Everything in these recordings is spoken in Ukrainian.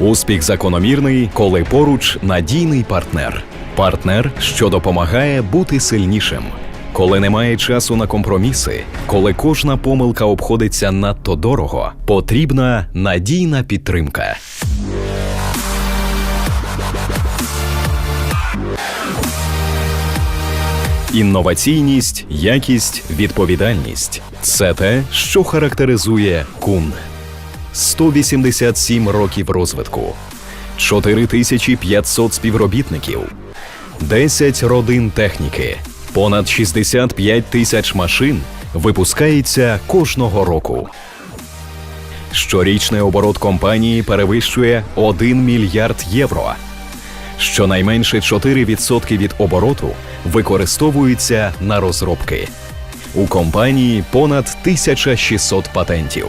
Успіх закономірний, коли поруч надійний партнер. Партнер, що допомагає бути сильнішим. Коли немає часу на компроміси, коли кожна помилка обходиться надто дорого, потрібна надійна підтримка. Інноваційність, якість, відповідальність це те, що характеризує кун. 187 років розвитку, 4500 співробітників, 10 родин техніки, понад 65 тисяч машин випускається кожного року. Щорічний оборот компанії перевищує 1 мільярд євро. Щонайменше 4% від обороту використовуються на розробки. У компанії понад 1600 патентів.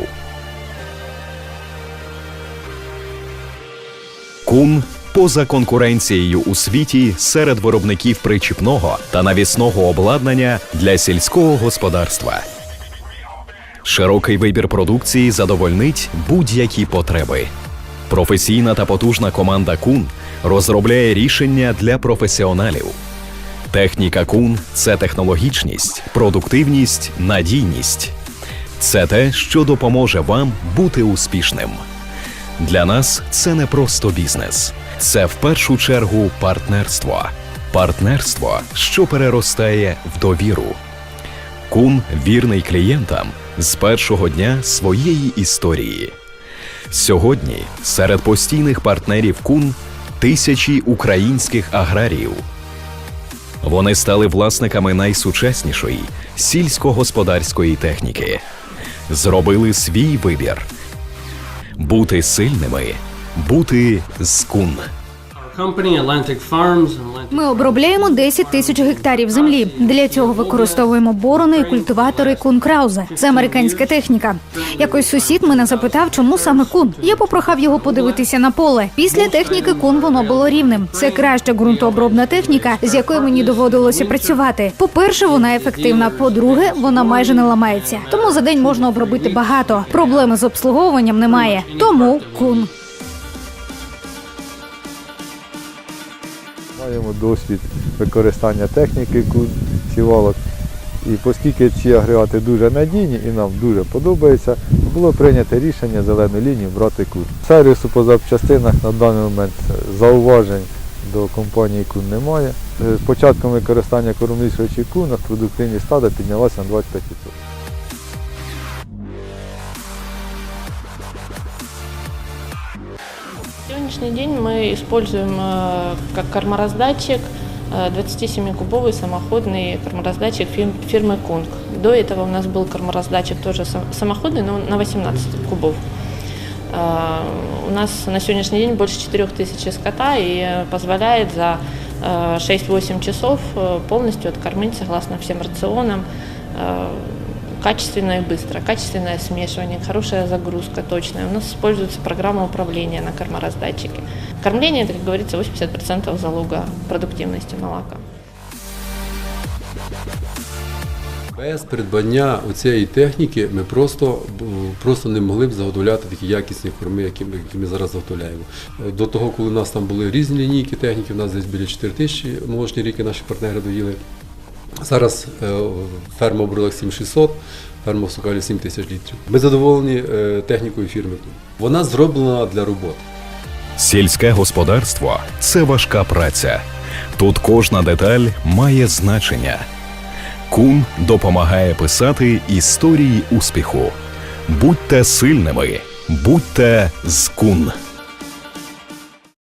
Кун поза конкуренцією у світі серед виробників причіпного та навісного обладнання для сільського господарства. Широкий вибір продукції задовольнить будь-які потреби. Професійна та потужна команда Кун розробляє рішення для професіоналів. Техніка Кун це технологічність, продуктивність, надійність. Це те, що допоможе вам бути успішним. Для нас це не просто бізнес, це в першу чергу партнерство. Партнерство, що переростає в довіру. Кун вірний клієнтам з першого дня своєї історії. Сьогодні серед постійних партнерів Кун тисячі українських аграріїв. Вони стали власниками найсучаснішої сільськогосподарської техніки, зробили свій вибір бути сильними, бути з Ми обробляємо 10 тисяч гектарів землі. Для цього використовуємо борони і культиватори кун Краузе. Це американська техніка. Якось сусід мене запитав, чому саме кун. Я попрохав його подивитися на поле. Після техніки кун воно було рівним. Це краща ґрунтообробна техніка, з якою мені доводилося працювати. По-перше, вона ефективна. По-друге, вона майже не ламається. Тому за день можна обробити багато. Проблеми з обслуговуванням немає. Тому кун. Маємо досвід використання техніки сівалок. І оскільки ці агрегати дуже надійні і нам дуже подобається, було прийнято рішення зелену лінію брати кун. Сервісу по запчастинах на даний момент зауважень до компанії кун немає. З початком використання кормлішувачів кун продуктивність стада піднялася на 25%. сегодняшний день мы используем э, как кормораздатчик э, 27-кубовый самоходный кормораздатчик фирм- фирмы Кунг. До этого у нас был кормораздатчик тоже сам- самоходный, но на 18 кубов. Э, У нас на сегодняшний день больше 4000 скота и э, позволяет за э, 6-8 часов э, полностью откормить согласно всем рационам э, качественно и быстро. Качественное смешивание, хорошая загрузка точная. У нас используется программа управления на кормораздатчике. Кормление, это, как говорится, 80% залога продуктивности молока. Без придбання цієї техніки ми просто, б- просто не могли б заготовляти такі якісні корми, які ми, які ми зараз заготовляємо. Е, До того, коли у нас там були різні лінійки техніки, у нас десь біля 4 тисячі молочні ріки наші партнери доїли. Зараз е, ферма в 7600, ферма в Сокалі 7 тисяч літрів. Ми задоволені е, технікою фірми. Вона зроблена для роботи. Сільське господарство це важка праця. Тут кожна деталь має значення. Кун допомагає писати історії успіху. Будьте сильними, будьте з кун.